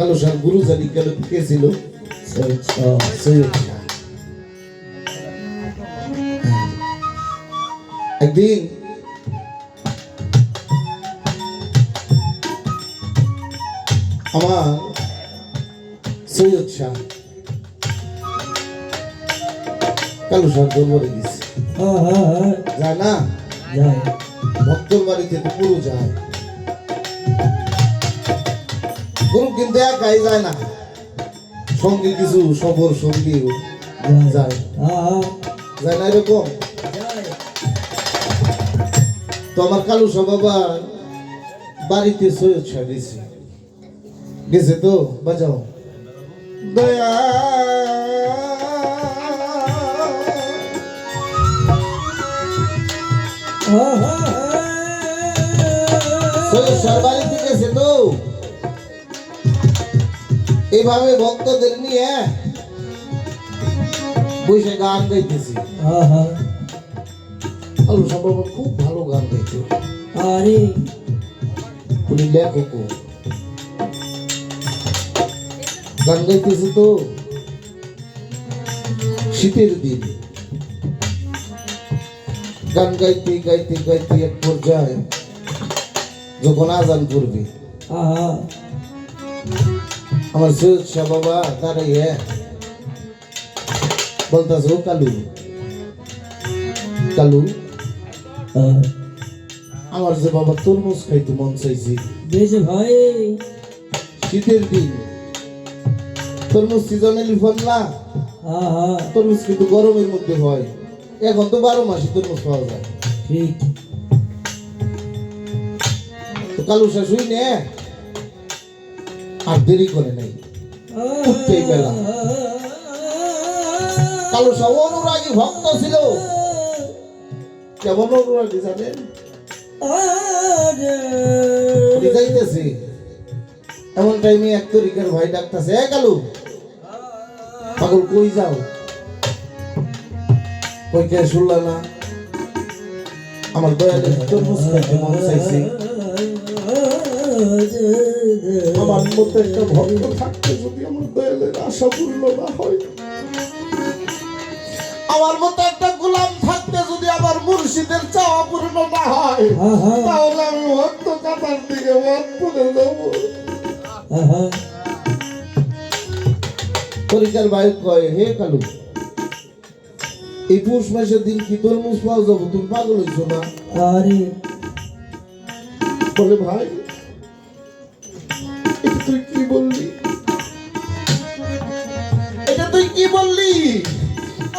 কালো শাহ গুরু জানি কেন কে ছিল। একদিন আমার সৈয়দ শাহ কালো শাহ দরবারে গেছে। হ্যাঁ হ্যাঁ হ্যাঁ। যায় না? ভক্তর বাড়িতে পুরো যায়। একাই যায় না। সঙ্গে কিছু সবর সঙ্গীও যায়। না এরকম? তো আমার কালু বাবা বাড়িতে সৈয়দ শাহ গেছে। গেছে তো? বাজাও। দয়া। সৈয়দ শাহ বাড়িতে গেছে তো? এইভাবে ভক্তদের নিয়ে বসে গান গাইতেছি। সহ বাবা খুব ভালো গান গাইতো। আরে। উনি লেখক গান গাইতেছে তো শীতের দিন। গান গাইতে গাইতে গাইতে এক পর্যায়ে যখন আজান করবে হ্যাঁ আমার সৈয়দ শাহ বাবা দাঁড়াইয়ে বলতেছে ও কালু। কালু? আমার যে বাবা তরমুজ খাইতে মন চাইছে। বেশ ভাই। শীতের দিন। তরমুজ সিজনালি ফল না। হ্যাঁ হ্যাঁ। তরমুজ কিন্তু গরমের মধ্যে হয়। এখন তো বারো মাসে তরমুজ পাওয়া যায়। ঠিক। তো কালু শাশুই নে। আর দেরি করে নেই। উঠতেই। কালু শাহ অনুরাগী ভক্ত ছিল। কেমন অনুরাগী জানেন? যাইতেছে। এমন টাইমে এক তরিকার ভাই ডাকতেছে, এ কালু, পাগল কই যাও? কই কে শুনলা না? আমার দয়ালের মন চাইছে। আমার মতো একটা ভক্ত থাকতে যদি আমার দয়ালের আশা পূর্ণ না হয়। আমার মতো একটা গোলাম থাকতে যদি আমার মুর্শিদের চাওয়া পূর্ণ না হয় তাহলে আমি ভক্ত কাতার দিকে মত পড়ে দেবো। পরিকার ভাই কয় হে কালু এই পৌষ মাসের দিন কি তরমুজ পাওয়া যাব? তুমি পাগল হইছো না? আরে। বলে ভাই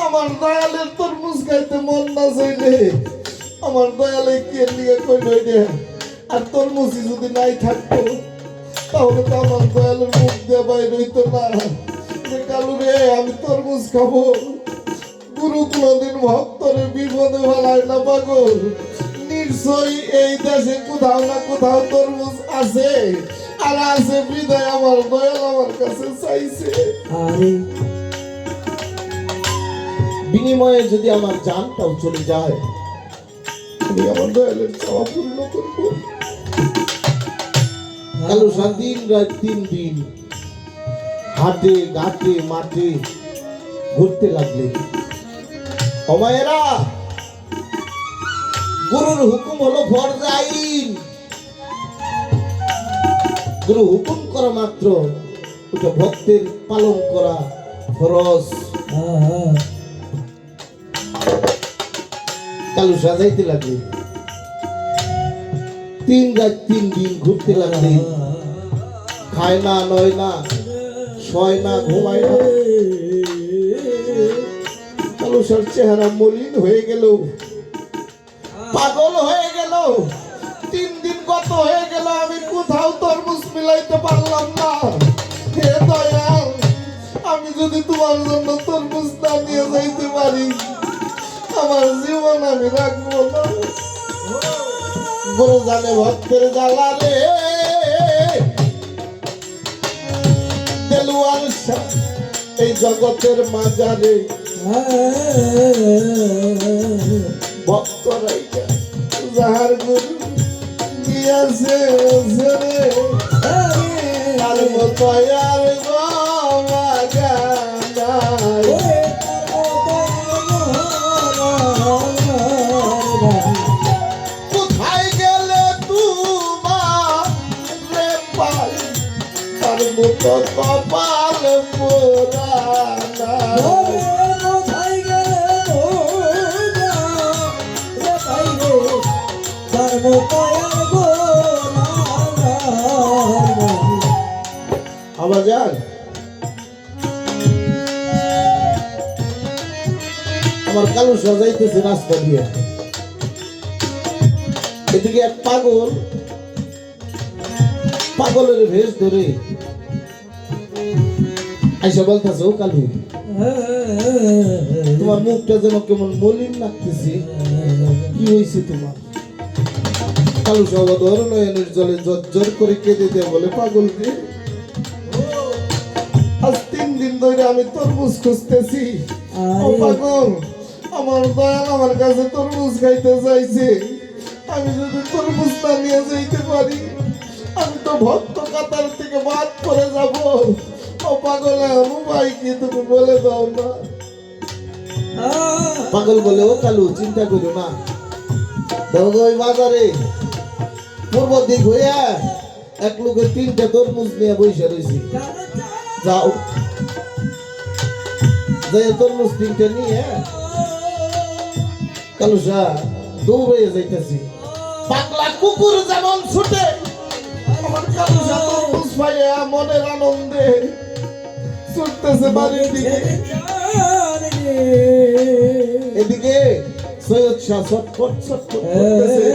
আমার দয়ালের তরমুজ খাইতে মন না চাইলে আমার দয়ালে কে নিয়ে কইল রে আর তরমুজই যদি নাই থাকতো, তাহলে তো আমার দয়ালের মুখ দিয়ে বাইর হইতো না। যে কালু রে, আমি তরমুজ খাব। গুরু কোনদিন ভক্তরে বিপদে ফেলায় না, পাগল। নিশ্চয়ই এই দেশে কোথাও না কোথাও তরমুজ আছে। আর আছে বিদায় আমার দয়াল আমার কাছে চাইছে। আরে বিনিময়ে যদি আমার জানটাও চলে যায়, আমি আমার দয়ালের চাওয়া পূর্ণ করব। কালো সাত দিন, রাত তিন দিন, হাটে, ঘাটে, মাঠে ঘুরতে লাগলে, অমায়েরা, গুরুর হুকুম হলো ফরজ আইন। গুরু হুকুম করা মাত্র, ওটা ভক্তের পালন করা ফরজ। হ্যাঁ হ্যাঁ। কালু সাজাইতে লাগলে। তিন রাত তিন দিন ঘুরতে লাগলে। খায় না নয় না, শয় না, ঘুমায় না। কালু সার চেহারা মলিন হয়ে গেল। পাগল হয়ে গেল। তিন দিন গত হয়ে গেল, আমি কোথাও তরমুজ মিলাইতে পারলাম না। হে দয়াল, আমি যদি তোমার জন্য তরমুজ না নিয়ে যাইতে পারি আমার জীবন আমি রাখব গুরু জানে ভক্তের জ্বালা রে। এই জগতের মাজারে ভক্তরাই যাহার গুরু গিয়াছে তার মতো আর বাগানাই আবার যান। আমার কালো সাজাইতেছে রাস্তা দিয়ে। এদিকে এক পাগল পাগলের ভেষ ধরে আইসা বলতেছে ও কালু তোমার মুখটা যেন কেমন মলিন লাগতেছে। কি হয়েছে তোমার? কালু সহবত নয়নের জলে জর্জর করে কেঁদে দেয় বলে পাগল পাগলকে আজ তিন দিন ধরে আমি তরমুজ খুঁজতেছি। ও পাগল আমার দয়াল আমার কাছে তরমুজ খাইতে চাইছে। আমি যদি তরমুজ না নিয়ে যাইতে পারি আমি তো ভক্ত কাতার থেকে বাদ করে যাব। পাগল আমি ভাই, কি তুমি বলে দাও না। পাগল বলে ও কালু, চিন্তা করো না। দেখো ওই বাজারে, পূর্ব দিক হইয়া এক লোকের তিনটা তরমুজ নিয়ে বসে রয়েছি। যাও। যাই তরমুজ তিনটা নিয়ে, কালু কালুসা দৌড়ে যাইতেছি। পাগলা কুকুর যেমন ছুটে আমার কালুসা তরমুজ পাইয়া মনের আনন্দে ছুটতেছে বাড়ির দিকে। এদিকে সৈয়দ শাহ ছটফট ছটফট করতেছে।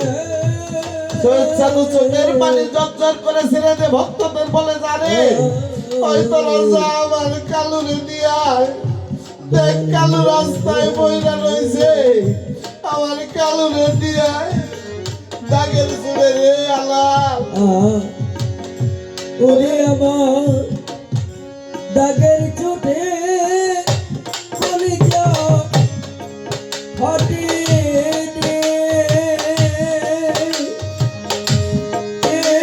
সৈয়দ সাধু চোখের পানি জর্জর করে ছেড়ে দে ভক্তদের বলে, জানে, ওই তো রাজা আমার কালুরে দিয়া দেখ, কালু রাস্তায় বইরা রয়েছে। আমার কালুরে দিয়া দাগের চুড়ে রে আলাল ওরে আমার দাগের চোটে কলিজা ফাটিয়ে দে এ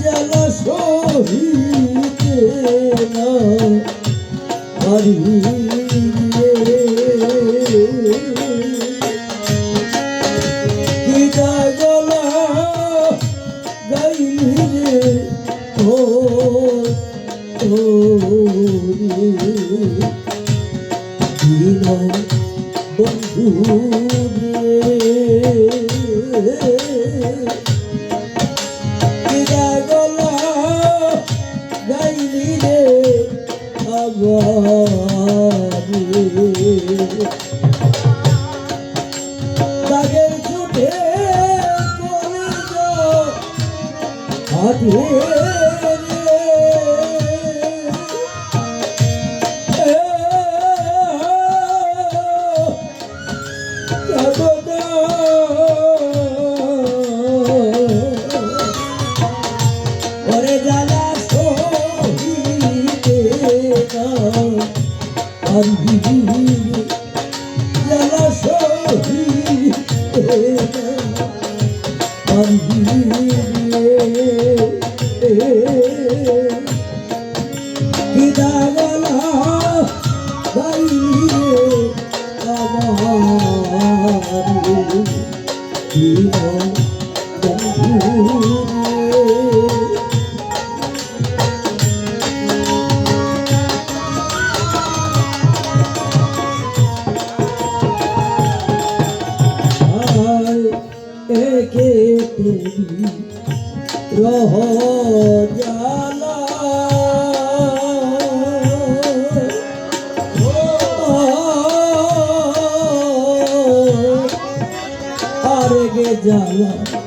জ্বালা সইতে না পারি। একে তুমি রহ জালা আর গে জালা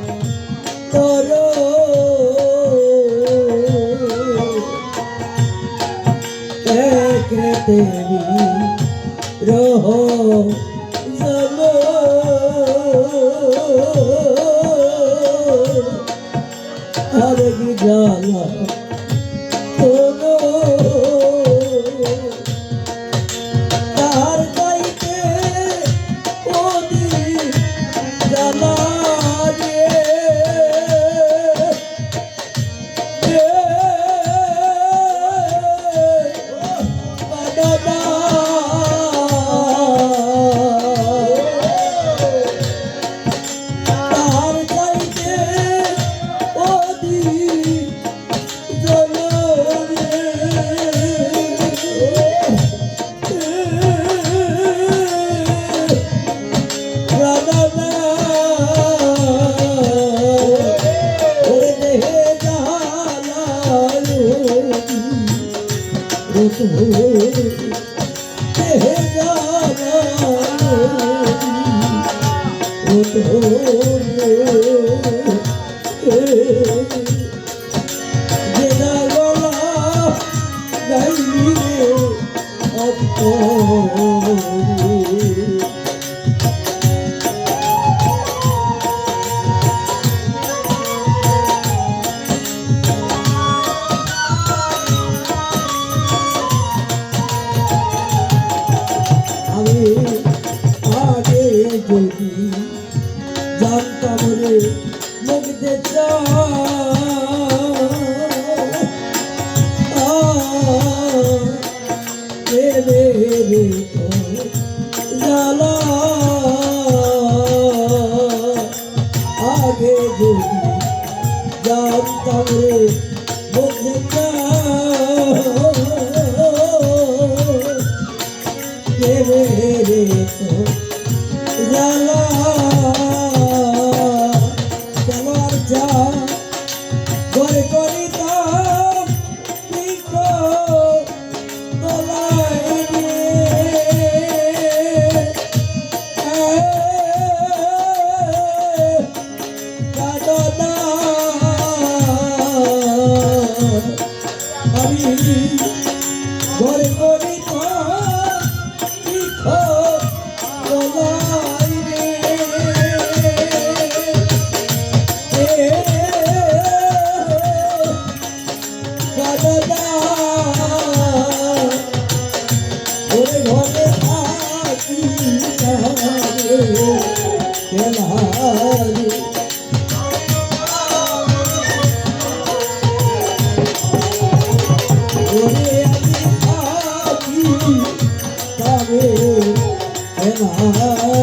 যেটা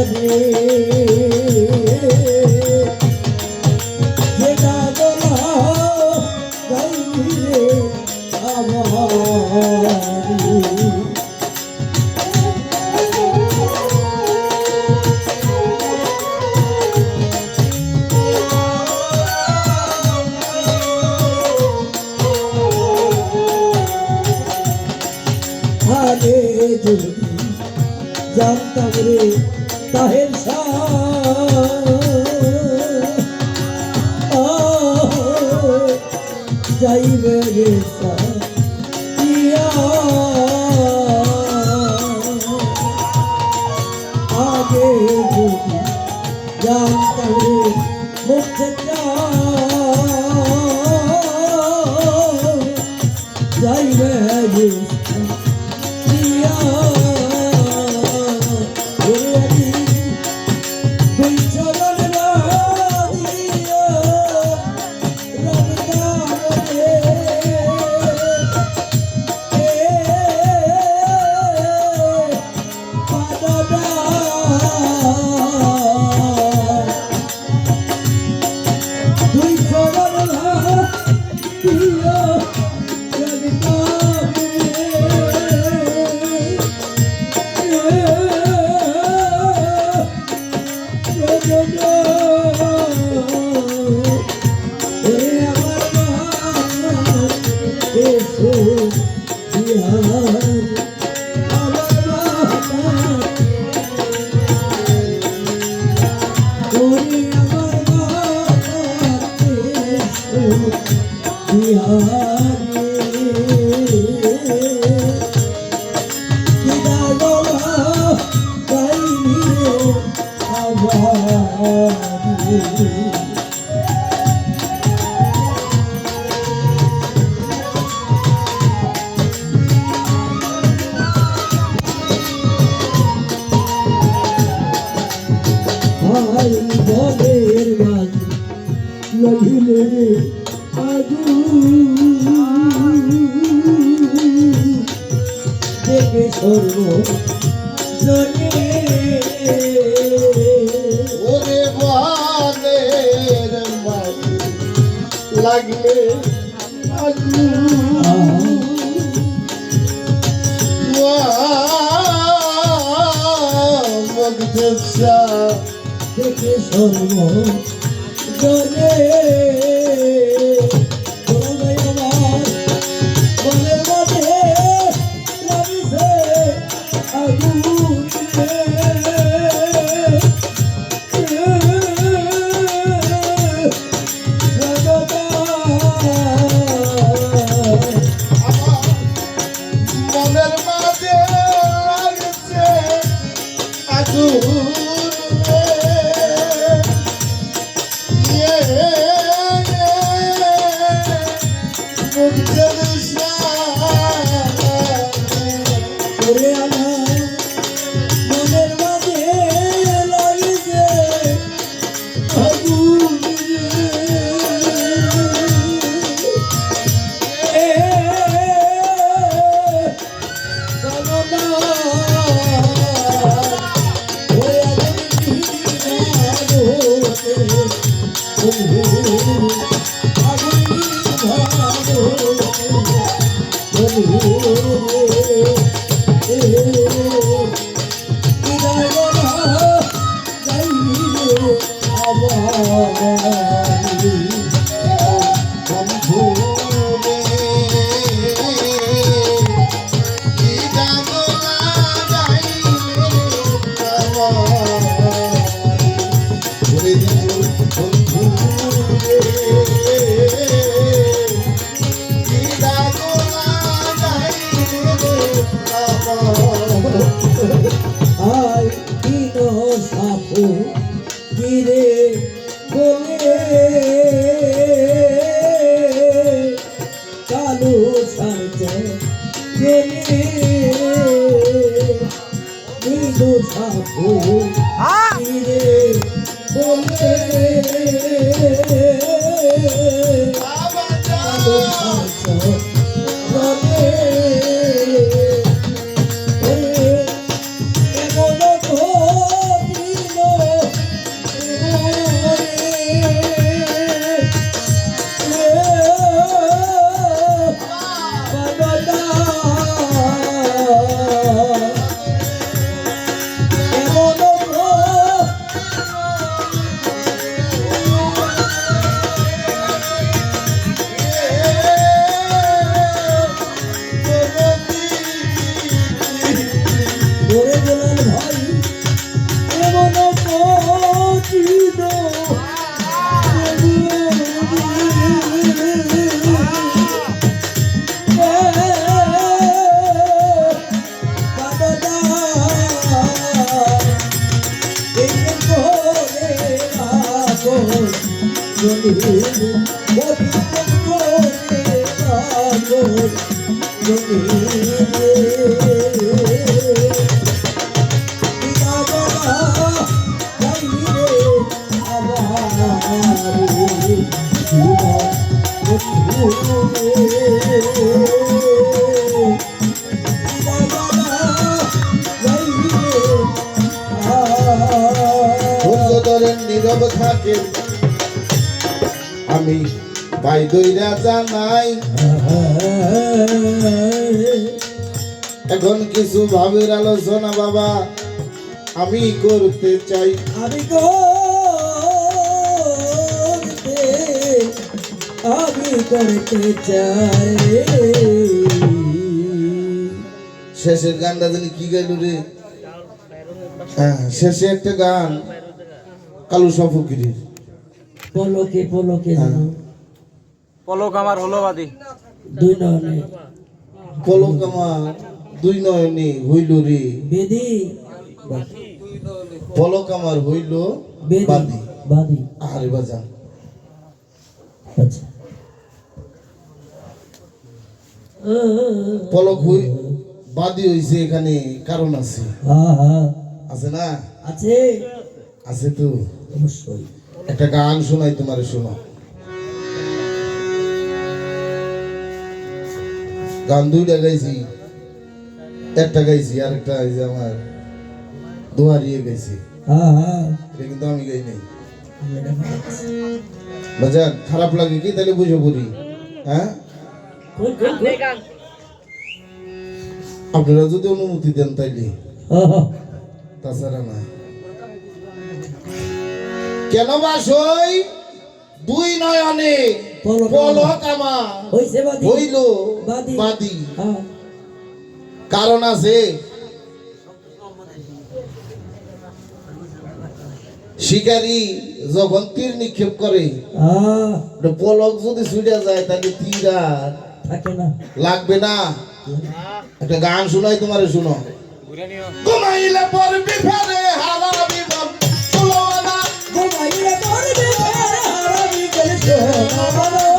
রে প্রিয়া লাগলে দেখে সর্ব জনে ওরে জানাই। এখন কিছু ভাবের আলোচনা বাবা। আমি করতে চাই। আমি করতে আমি করতে চাই। শেষের গানটা জানি কি গাইল রে? হ্যাঁ শেষে একটা গান। কালু সফকিরির। পলকে পলকে যেন পলক আমার হলো বাদী। দুই নয়নে। পলক আমার দুই নয়নে হইল রে। বেদি। পলক আমার হইল বেদি। বাদি। আরে বাজান আচ্ছা। পলক হই বাদি হইছে এখানে কারণ আছে। আছে না? আছে। আছে তো। অবশ্যই। একটা গান শোনাই তোমার শোনো। গান দুইটা গাইছি একটা গাইছি আরেকটা এই যে আমার দোয়ারিয়ে গাইছি। এটা কিন্তু আমি গাই নাই। বাজার খারাপ লাগে কি? তাহলে বুঝে পড়ি হ্যাঁ? আপনারা যদি অনুমতি দেন তাইলে। তাছাড়া না। কেন বাসই দুই নয়নে পলক আমার হইল বাদি। বাদি। হ্যাঁ। কারণ আছে শিকারী যখন তীর নিক্ষেপ করে হ্যাঁ। পলক যদি ছুটে যায় তাহলে তীর আর লাগবে না। একটা গান শোনাই তোমারে শুনো। ঘুমাইলে পড়বি ফেরে হারাবি হারাবি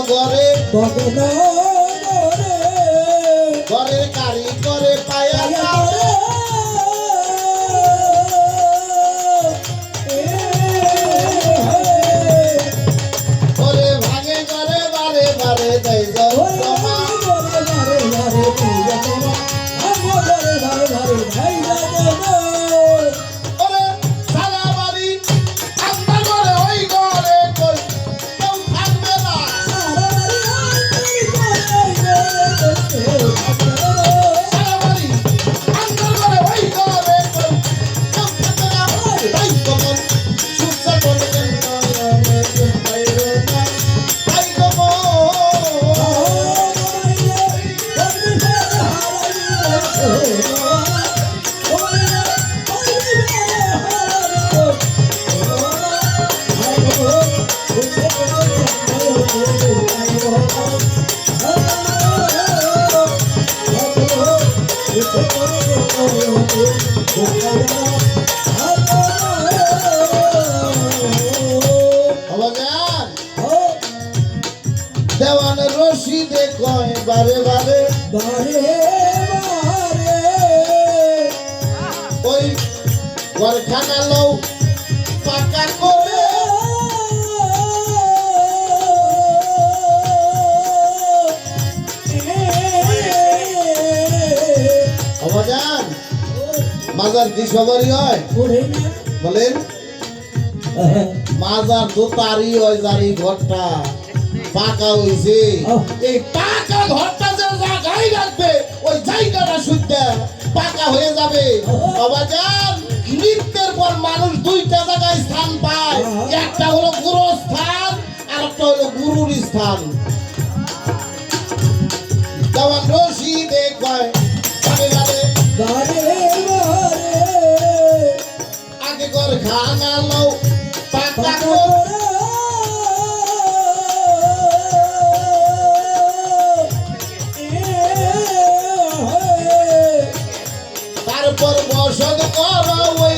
ভগ্ন করে মাজার কি সবারই হয়? বলেন। মাজার তো তারই হয় যারই ঘরটা। পাকা হয়েছে এই পাকা ঘরটা যে জায়গায় রাখবে ওই জায়গাটা শুদ্ধ পাকা হয়ে যাবে। বাবা যান মৃত্যুর পর মানুষ দুইটা জায়গায় স্থান পায়। একটা হলো গুরু স্থান আর একটা হলো গুরুর স্থান। দেওয়ান রশিদে কয় আগে কর খানা লও পাতা তারপর বসত কর ওই